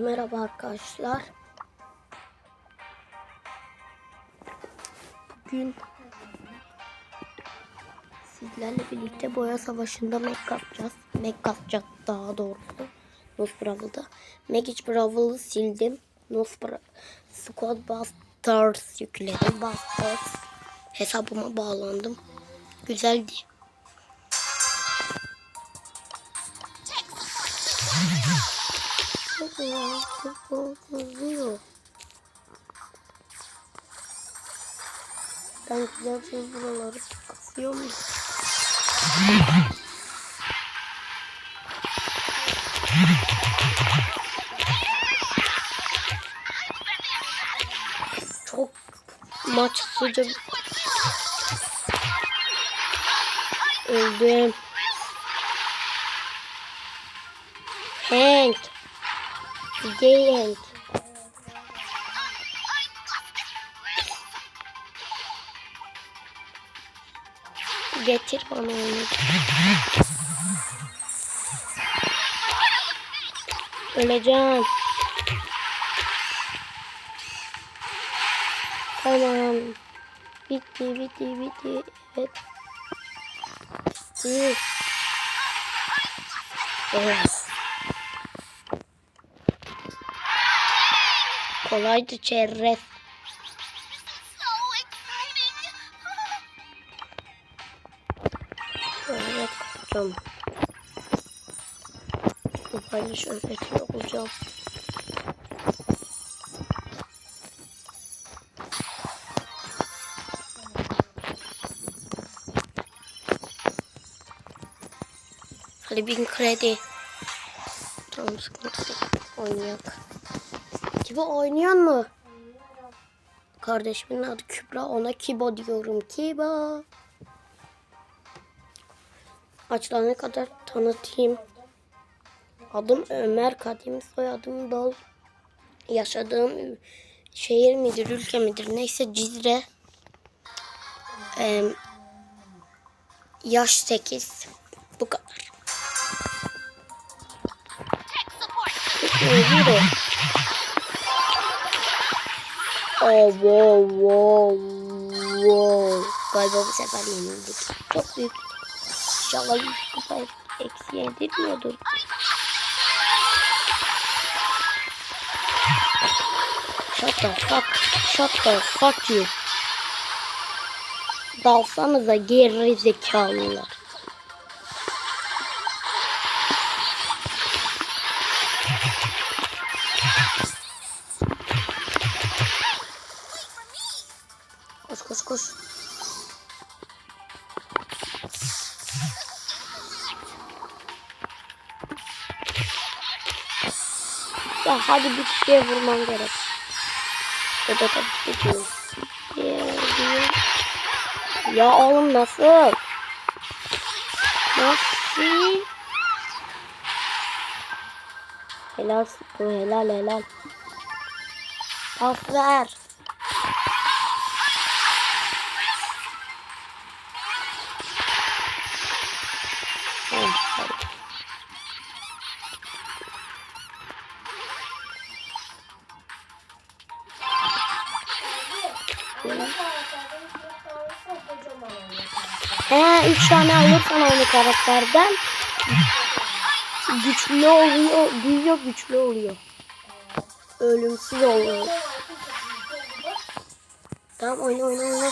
Merhaba arkadaşlar. Bugün sizlerle birlikte boya savaşında mek yapacağız. Mek yapacak daha doğrusu. Nosbravel'da. Mek hiç Bravel'ı sildim. Nosbra Squad Busters yükledim. Busters hesabıma bağlandım. Güzeldi. Oluyor. Ben güzelce buraları kasıyorum. Çok maç sıcak. Öldüm. Hank. Hank. Getir bana onu. Öleceğim. Tamam. Bitti, bitti, bitti. Evet. Bitti. Evet. Kolaydı çerrez. Evet kızım. Bu paylaş öğretiyor olacağım. Hadi bin kredi. Tamam sıkıntı yok. Oynayak. Kibo oynayan mı? Kardeşimin adı Kübra. Ona Kibo diyorum. Kibo. Açılana kadar tanıtayım. Adım Ömer Kadim. Soyadım Dol. Yaşadığım şehir midir, ülke midir neyse Cizre. Ee, yaş 8. Bu kadar. Yürü. Oh, wow, wow, wow. Galiba bu sefer yenildik. Çok büyük. İnşallah 100 kupa eksi yedirmiyordur. Shut the fuck, shut the fuck you. Dalsanıza geri zekalılar. Ya hadi bir şeye vurmam gerek. Ya da tabii. Ya oğlum nasıl? Nasıl? Helal bu helal helal. Pas. Eğer üç tane alırsan aynı karakterden güçlü oluyor, büyüyor güçlü oluyor. Ölümsüz oluyor. Tamam oyna oyna oyna.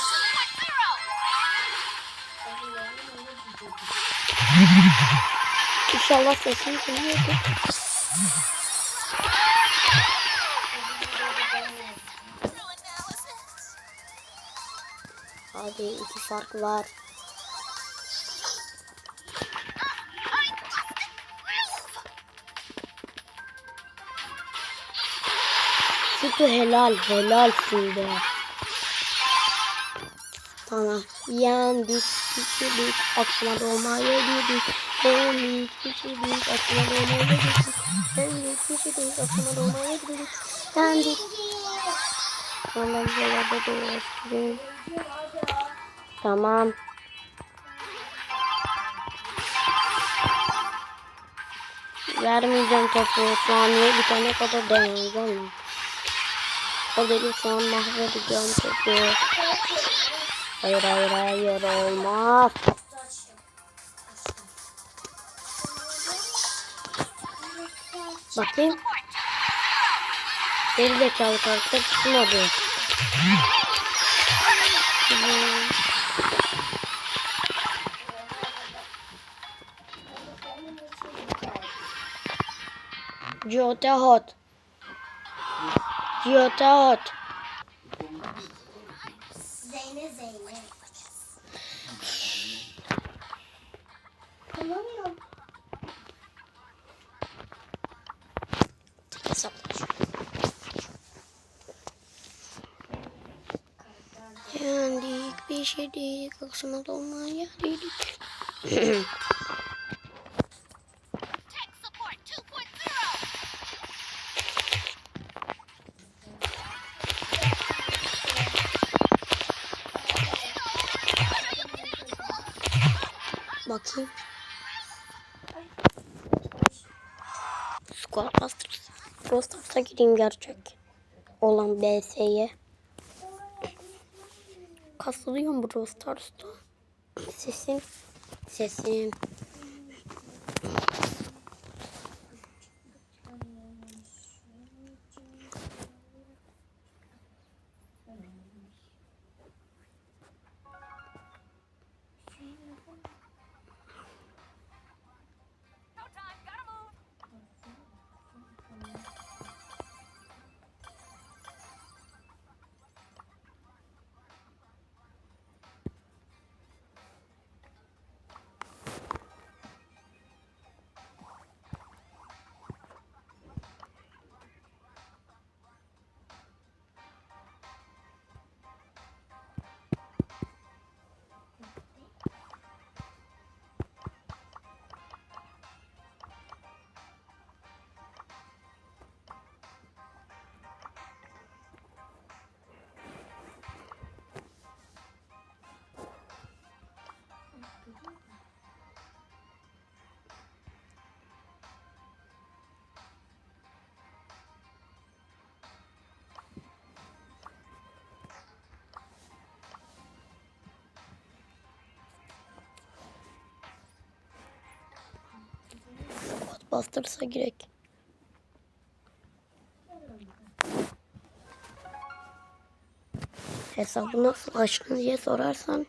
İnşallah sesim geliyordur. Hadi iki fark var. Sütü helal, helalsin be. Tamam. Yendik, kişilik, aklıma dolmayı yedik. Yendik, kişilik, aklıma dolmayı yedik. Yendik, kişilik, aklıma dolmayı yedik. Yendik. Vallahi buralarda dolaştırayım. Tamam. Vermeyeceğim topu. Saniye bitene kadar deneyeceğim. O dedi şu an mahvedeceğim topu. Hayır hayır hayır olmaz. Bakayım. Geri zekalı karakter tutmadı. Jota hot. Jota hot. Zeyne Zeyne. Anlamıyorum. Yendik bir şeydik. Akşama dolmaya dedik. Busters. Rostars'a gireyim gerçek. Olan BS'ye. Kasılıyor mu Rostars'ta? Sesim. Sesim. Busters'a girek. Hesabı nasıl açtın diye sorarsan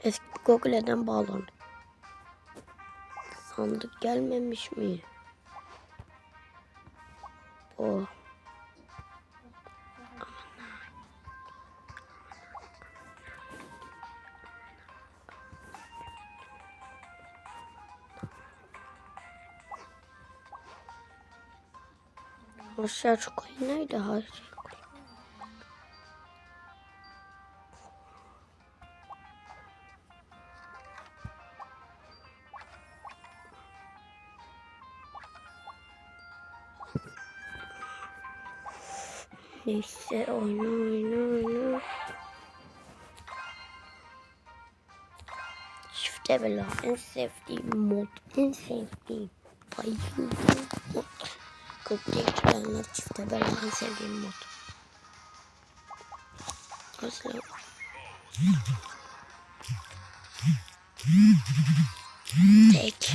eski Google'den bağlan. Sandık gelmemiş mi? O. Aşağı şu koyu nerede? Hayır. Neyse oyna oyna oyna. Çifte bela en sevdiğim mod. Köprü ekranlar çifte bela en sevdiğim mod. Nasıl? Tek.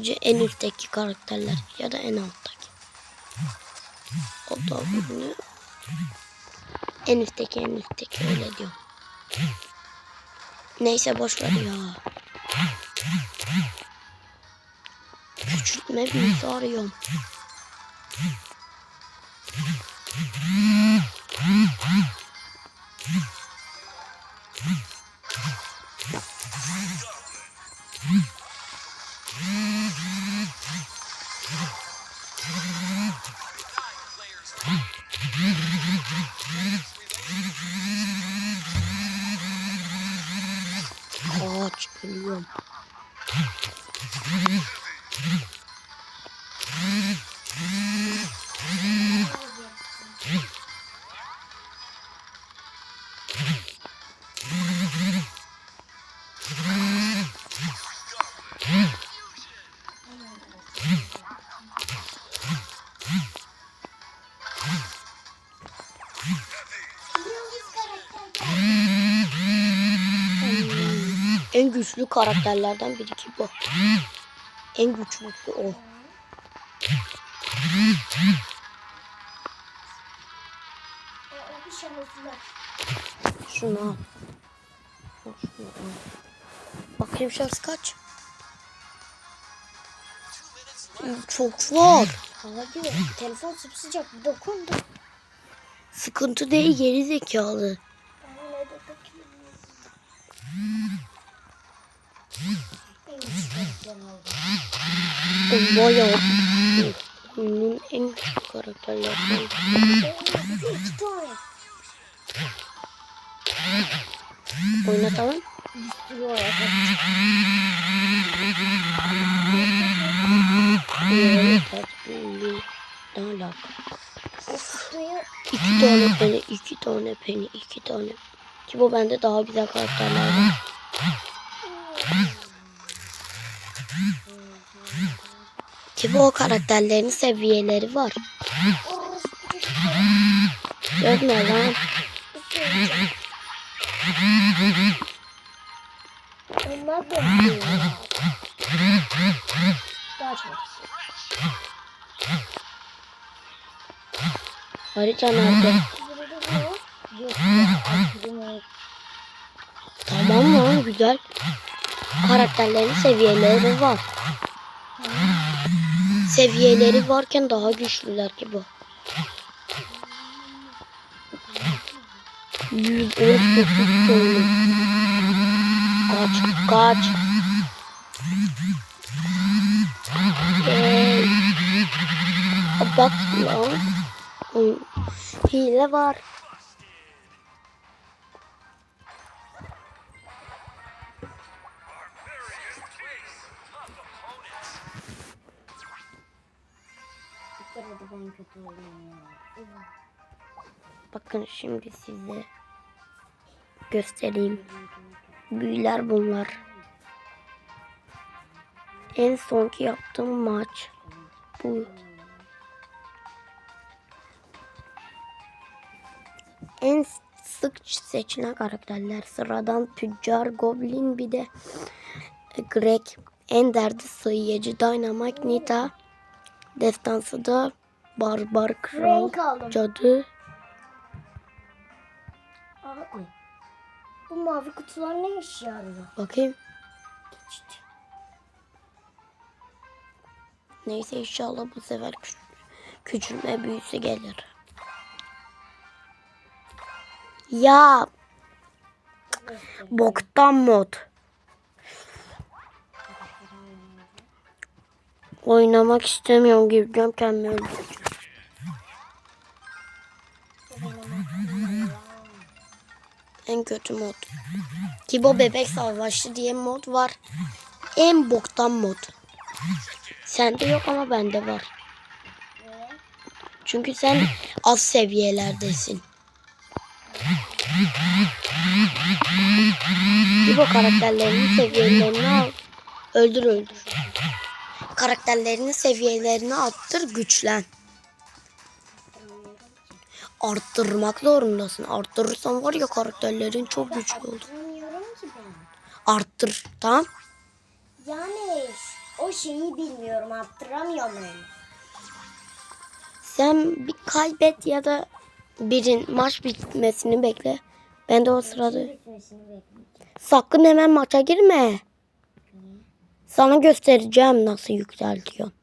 Sadece en üstteki karakterler ya da en alttaki. O da bunu en üstteki en üstteki öyle diyor. Neyse boş ya. Küçültme büyüsü arıyorum. Geliyorum. Güçlü karakterlerden biri ki bu. En güçlüsü o. Al. Bakayım şarj kaç? Çok var. Hadi telefon sıcak bir dokundu. Sıkıntı değil geri zekalı. Ben öyle de bakayım. En güçlü karakterin oldu. O bayağı oyunun en güçlü karakterlerden. Benim de iki tane. Oyna tamam. Bir sürü olarak. Evet, tatlı. Ne alaka? O kutuyu İki tane peni, iki tane peni, iki tane. Ki bu bende daha güzel karakterler var. Ki bu o karakterlerin seviyeleri var. Görme lan. Onlar da. Harita nerede? Tamam lan güzel. Karakterlerin seviyeleri var. Seviyeleri varken daha güçlüler ki bu. 119 oyunu. Kaç kaç. Ee, bak lan. Hile var. Bakın şimdi size göstereyim. Büyüler bunlar. En sonki yaptığım maç bu. En sık seçilen karakterler sıradan tüccar, goblin bir de Greg, Ender'de sayıcı, Dynamite, Nita, destansı da Barbar Kral, Renk. Cadı, Abi. Bu mavi kutular ne işe yarıyor? Bakayım. İşte. Neyse inşallah bu sefer küç küçülme büyüsü gelir. Ya boktan mod. Oynamak istemiyorum gireceğim kendimi öldüreceğim. En kötü mod. Kibo bebek savaşı diye mod var. En boktan mod. Sende yok ama bende var. Çünkü sen az seviyelerdesin. İbo karakterlerinin seviyelerini al. Öldür öldür. Karakterlerinin seviyelerini arttır güçlen. Arttırmak zorundasın. Arttırırsan var ya karakterlerin çok güçlü olur. Anlamıyorum ki ben. Arttır tamam. Yani o şeyi bilmiyorum. Attıramıyorum öyle. Sen bir kaybet ya da birin maç bitmesini bekle. Ben de o sırada sakın hemen maça girme. Sana göstereceğim nasıl yükseltiyorsun.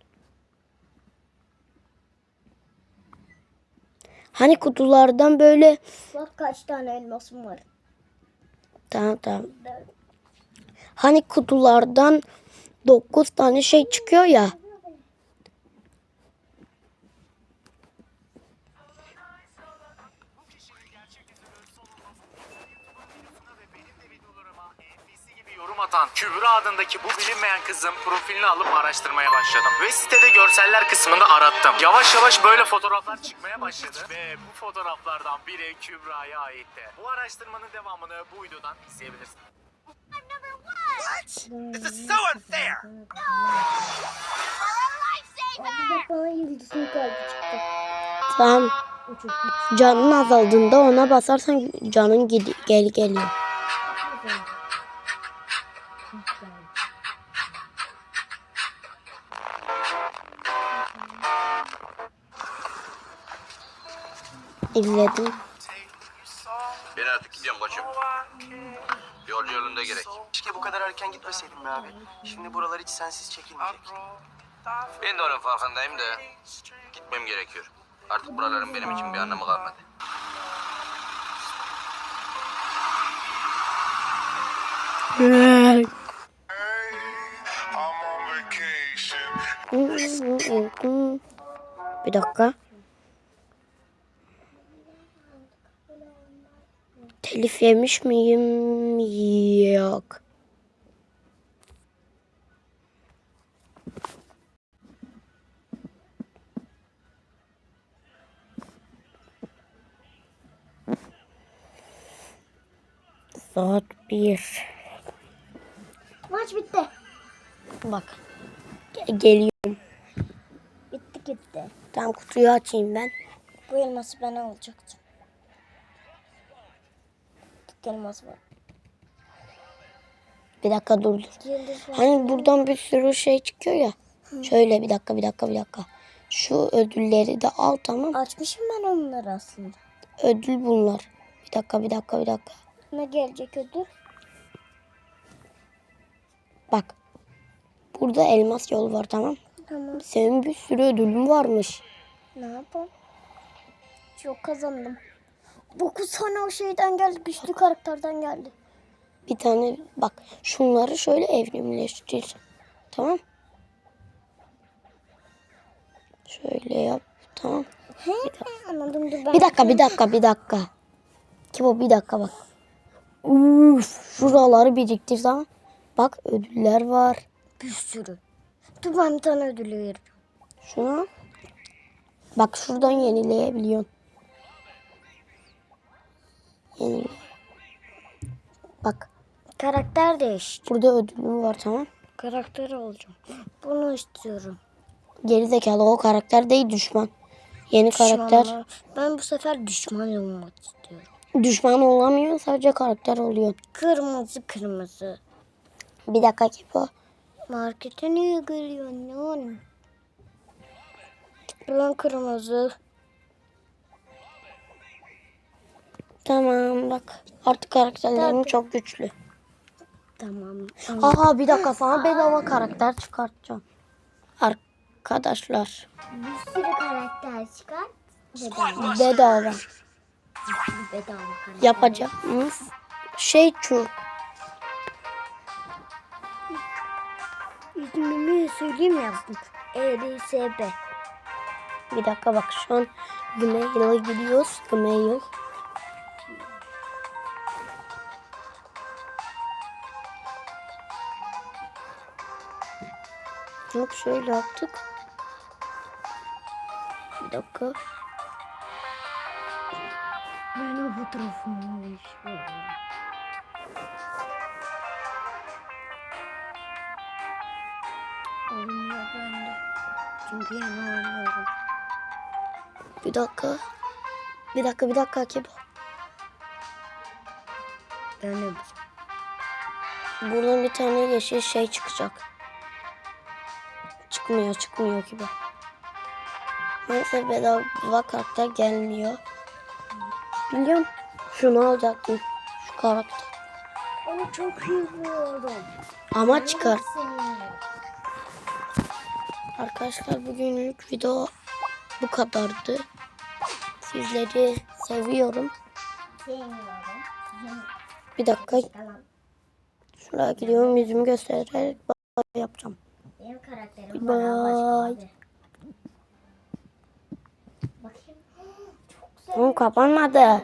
Hani kutulardan böyle Bak kaç tane elmasım var. tamam tamam. Hani kutulardan 9 tane şey çıkıyor ya. Yorum atan Kübra adındaki bu bilinmeyen kızın profilini alıp araştırmaya başladım. Ve sitede görseller kısmında arattım. Yavaş yavaş böyle fotoğraflar çıkmaya başladı. Ve bu fotoğraflardan biri Kübra'ya aitti. Bu araştırmanın devamını bu videodan izleyebilirsiniz. I'm number one. This is so unfair. Tamam. Canın azaldığında ona basarsan canın gidi gel geliyor. İzledim. Ben artık gidiyorum koçum. Yolcu yolunda gerek. Keşke bu kadar erken gitmeseydim be abi. Şimdi buralar hiç sensiz çekilmeyecek. Ben de onun farkındayım da gitmem gerekiyor. Artık buraların benim için bir anlamı kalmadı. Bir dakika. Telif yemiş miyim? Yok. Saat bir. Maç bitti. Bak. Ge- geliyorum. Bitti gitti. Tam kutuyu açayım ben. Bu elması ben alacaktım. Elmas var. Bir dakika dur dur. Hani buradan bir sürü şey çıkıyor ya. Şöyle bir dakika bir dakika bir dakika. Şu ödülleri de al tamam. Açmışım ben onları aslında. Ödül bunlar. Bir dakika bir dakika bir dakika. Ne gelecek ödül? Bak. Burada elmas yol var tamam. Tamam. Senin bir sürü ödülün varmış. Ne yapalım? Çok kazandım. 9 tane o şeyden geldi. Güçlü karakterden geldi. Bir tane bak şunları şöyle evrimleştir. Tamam. Şöyle yap. Tamam. He, anladım dur ben. Bir dakika bir dakika bir dakika. Kibo bir dakika bak. Uf, şuraları biriktir tamam. Bak ödüller var. Bir sürü. Dur ben bir tane ödül veririm. Şuna. Bak şuradan yenileyebiliyorsun. Yenile. Bak Karakter değiş. burada ödülüm var tamam. Karakter olacağım. Bunu istiyorum. Geri zekalı o karakter değil düşman. Yeni karakter. Düşmanlar- Ben bu sefer düşman olmak istiyorum. Düşman olamıyor sadece karakter oluyor. Kırmızı kırmızı. Bir dakika Kibo. Markete niye geliyorsun lan? Lan kırmızı. Tamam bak. Artık karakterlerim çok güçlü. Tamam. Aa bir dakika sana bedava karakter çıkartacağım. Arkadaşlar. Bir sürü karakter çıkar. Bedava. Bedava. Bedava karakter. Yapacağımız şey şu. İsmimi söyleyeyim yazdım? ERSB. Bir dakika bak şu an Gmail'a gidiyoruz. Gmail. Yok şöyle yaptık. Bir dakika. Ben o fotoğrafımı istiyorum. Olmuyor bende. Çünkü yeni oynuyorum. Bir dakika. Bir dakika bir dakika Kibo. Ben de Buradan bir tane yeşil şey çıkacak. Çıkmıyor çıkmıyor Kibo. Neyse bedava karakter gelmiyor. Biliyorum. Şunu alacaktım. Şu karakter. Onu çok iyi biliyorum. Ama çıkar. Arkadaşlar bugünlük video bu kadardı. Sizleri seviyorum. Sevmiyorum. Bir dakika şuraya gidiyorum yüzümü göstererek yapacağım. Benim karakterim Bye. bana başka abi. Bakayım. Çok güzel. Oğlum kapanmadı.